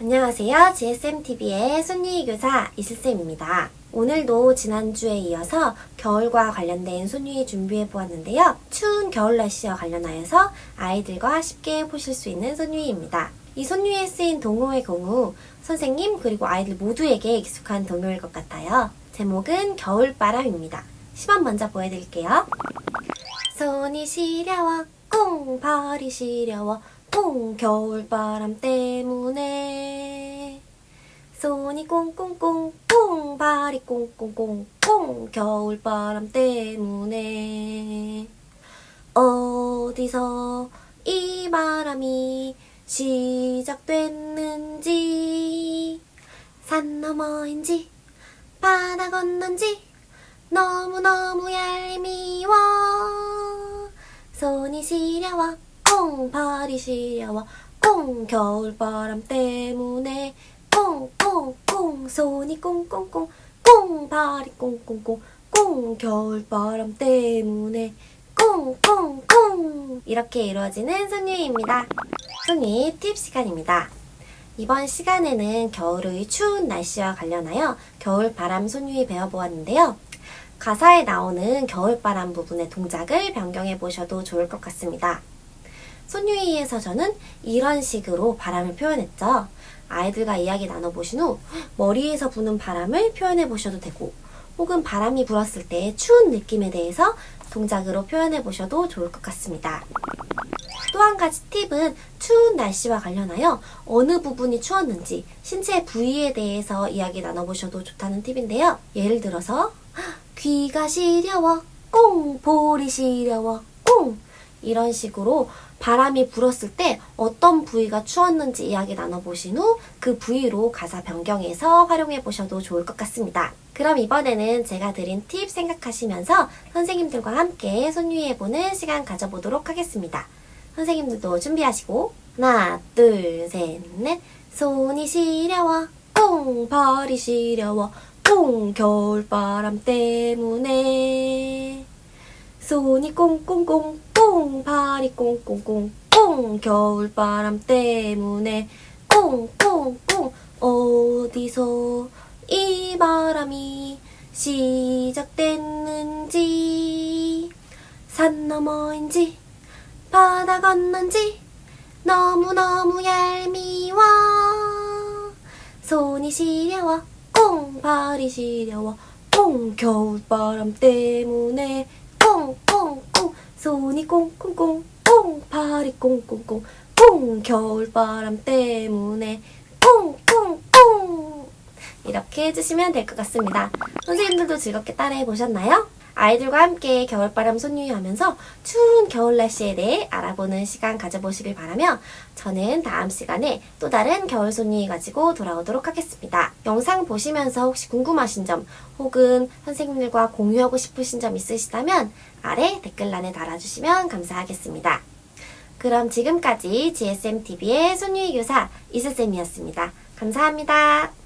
안녕하세요. GSMTV의 손유희 교사 이슬쌤입니다. 오늘도 지난주에 이어서 겨울과 관련된 손유희 준비해 보았는데요. 추운 겨울 날씨와 관련하여서 아이들과 쉽게 보실 수 있는 손유희입니다. 이 손유희에 쓰인 동호회 공후 선생님 그리고 아이들 모두에게 익숙한 동요일 것 같아요. 제목은 겨울바람입니다. 시범 먼저 보여드릴게요. 손이 시려워 꽁 발이 시려워 꽁 겨울바람 때문에 손이 꽁꽁꽁 꽁 발이 꽁꽁꽁 꽁 겨울바람 때문에. 어디서 이 바람이 시작됐는지 산 너머인지 바다 건넌지 너무너무 얄미워. 손이 시려워 꽁 발이 시려워 꽁 겨울바람 때문에. 꽁 꽁꽁 손이 꽁꽁꽁 꽁 발이 꽁꽁꽁 꽁 겨울바람 때문에 꽁꽁꽁 이렇게 이루어지는 손유입니다. 손유 팁 시간입니다. 이번 시간에는 겨울의 추운 날씨와 관련하여 겨울바람 손유히 배워보았는데요. 가사에 나오는 겨울바람 부분의 동작을 변경해 보셔도 좋을 것 같습니다. 손유희에서 저는 이런 식으로 바람을 표현했죠. 아이들과 이야기 나눠보신 후 머리에서 부는 바람을 표현해 보셔도 되고 혹은 바람이 불었을 때 추운 느낌에 대해서 동작으로 표현해 보셔도 좋을 것 같습니다. 또 한 가지 팁은 추운 날씨와 관련하여 어느 부분이 추웠는지 신체 부위에 대해서 이야기 나눠보셔도 좋다는 팁인데요. 예를 들어서 귀가 시려워 꽁 볼이 시려워 꽁 이런 식으로 바람이 불었을 때 어떤 부위가 추웠는지 이야기 나눠보신 후 그 부위로 가사 변경해서 활용해 보셔도 좋을 것 같습니다. 그럼 이번에는 제가 드린 팁 생각하시면서 선생님들과 함께 손유해보는 시간 가져보도록 하겠습니다. 선생님들도 준비하시고 하나 둘 셋 넷 손이 시려워 꽁 발이 시려워 꽁 겨울바람 때문에 손이 꽁꽁꽁 꽁 발이 꽁꽁꽁 꽁 겨울바람 때문에 꽁꽁꽁 어디서 이 바람이 시작됐는지 산 너머인지 바다 건넌지 너무너무 얄미워. 손이 시려워 꽁 발이 시려워 꽁 겨울바람 때문에 꽁꽁꽁 손이 꽁꽁꽁 꽁 발이 꽁꽁꽁 꽁 겨울바람 때문에 꽁꽁꽁 이렇게 해주시면 될 것 같습니다. 선생님들도 즐겁게 따라해 보셨나요? 아이들과 함께 겨울바람 손유유하면서 추운 겨울 날씨에 대해 알아보는 시간 가져보시길 바라며 저는 다음 시간에 또 다른 겨울 손유유 가지고 돌아오도록 하겠습니다. 영상 보시면서 혹시 궁금하신 점 혹은 선생님들과 공유하고 싶으신 점 있으시다면 아래 댓글란에 달아주시면 감사하겠습니다. 그럼 지금까지 GSMTV의 손유희 교사 이슬쌤이었습니다. 감사합니다.